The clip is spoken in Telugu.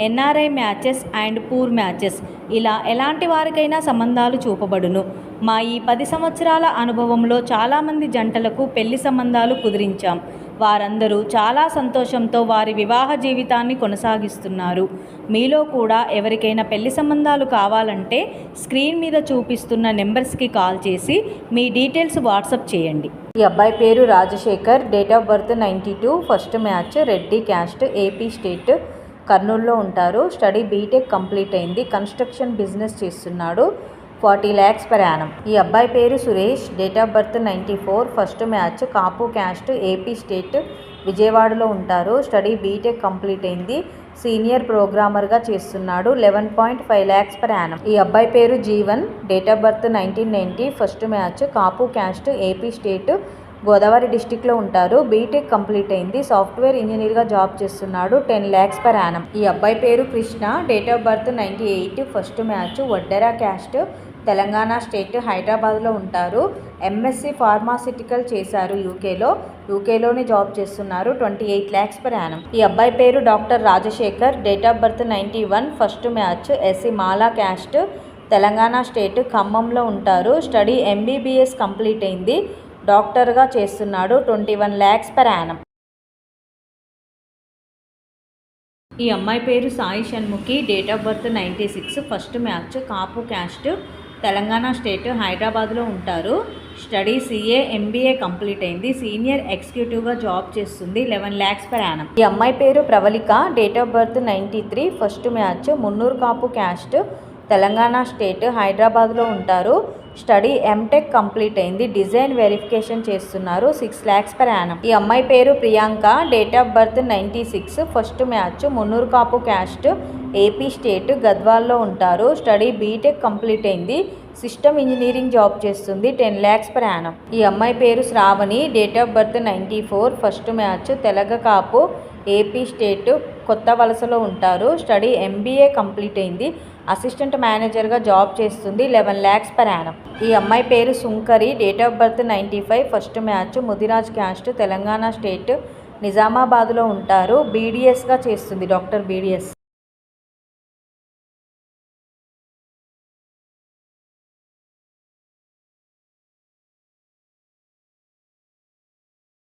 NRI matches and poor matches. ఇలా ఎలాంటి వారికైనా సంబంధాలు చూపబడును. మా ఈ పది సంవత్సరాల అనుభవంలో చాలామంది జంటలకు పెళ్ళి సంబంధాలు కుదిరించాం. వారందరూ చాలా సంతోషంతో వారి వివాహ జీవితాన్ని కొనసాగిస్తున్నారు. మీలో కూడా ఎవరికైనా పెళ్ళి సంబంధాలు కావాలంటే స్క్రీన్ మీద చూపిస్తున్న నెంబర్స్కి కాల్ చేసి మీ డీటెయిల్స్ వాట్సప్ చేయండి. ఈ అబ్బాయి పేరు Rajasekhar. Date of birth ninety two. First match Reddy caste AP state కర్నూలులో ఉంటారు. స్టడీ బీటెక్ కంప్లీట్ అయింది. కన్స్ట్రక్షన్ బిజినెస్ చేస్తున్నాడు. Forty lakhs per annum. ఈ అబ్బాయి పేరు Suresh. Date of birth ninety four. First match Kapu caste AP state విజయవాడలో ఉంటారు. స్టడీ బీటెక్ కంప్లీట్ అయింది. సీనియర్ ప్రోగ్రామర్గా చేస్తున్నాడు. Eleven point five lakhs per annum. ఈ అబ్బాయి పేరు Jeevan. Date of birth nineteen ninety first match Kapu caste AP state Godavari డిస్టిక్లో ఉంటారు. బీటెక్ కంప్లీట్ అయింది. సాఫ్ట్వేర్ ఇంజనీర్గా జాబ్ చేస్తున్నాడు. Ten lakhs per annum. ఈ అబ్బాయి పేరు Krishna. Date of birth ninety eight. First match Vaddera caste. Telangana state హైదరాబాద్లో ఉంటారు. ఎంఎస్సి ఫార్మాసిటికల్ చేశారు యూకేలో. యూకేలోనే జాబ్ చేస్తున్నారు. Twenty eight lakhs per annum. ఈ అబ్బాయి పేరు doctor Rajasekhar. Date of birth ninety one. First match SC Mala caste. Telangana state ఖమ్మంలో ఉంటారు. స్టడీ ఎంబీబీఎస్ కంప్లీట్ అయింది. డాక్టర్గా చేస్తున్నాడు twenty one lakhs per annum. ఈ అమ్మాయి పేరు Sai Shanmukhi date of birth ninety six first match Kapu caste Telangana state హైదరాబాద్లో ఉంటారు. స్టడీ సీఏ ఎంబీఏ కంప్లీట్ అయింది. సీనియర్ ఎగ్జిక్యూటివ్గా జాబ్ చేస్తుంది లెవెన్ ల్యాక్స్ పర్ యానం. ఈ అమ్మాయి పేరు Pravallika date of birth ninety three first match Munnuru Kapu caste Telangana state హైదరాబాద్లో ఉంటారు. స్టడీ ఎంటెక్ కంప్లీట్ అయింది. డిజైన్ వెరిఫికేషన్ చేస్తున్నారు. Six lakhs per annum. ఈ అమ్మాయి పేరు Priyanka. Date of birth ninety six. First match. Munnuru Kapu caste. AP state గద్వాల్లో ఉంటారు. స్టడీ బీటెక్ కంప్లీట్ అయింది. సిస్టమ్ ఇంజనీరింగ్ జాబ్ చేస్తుంది. Ten lakhs per annum. ఈ అమ్మాయి పేరు Sravani. Date of birth ninety four. First match Telaga Kapu. AP state కొత్త వలసలో ఉంటారు. స్టడీ ఎంబీఏ కంప్లీట్ అయింది. అసిస్టెంట్ మేనేజర్గా జాబ్ చేస్తుంది. Eleven lakhs per annum. ఈ అమ్మాయి పేరు Sunkari. Date of birth ninety five. First match Mudiraj caste Telangana state. నిజామాబాద్లో ఉంటారు. బీడీఎస్గా చేస్తుంది. Doctor BDS.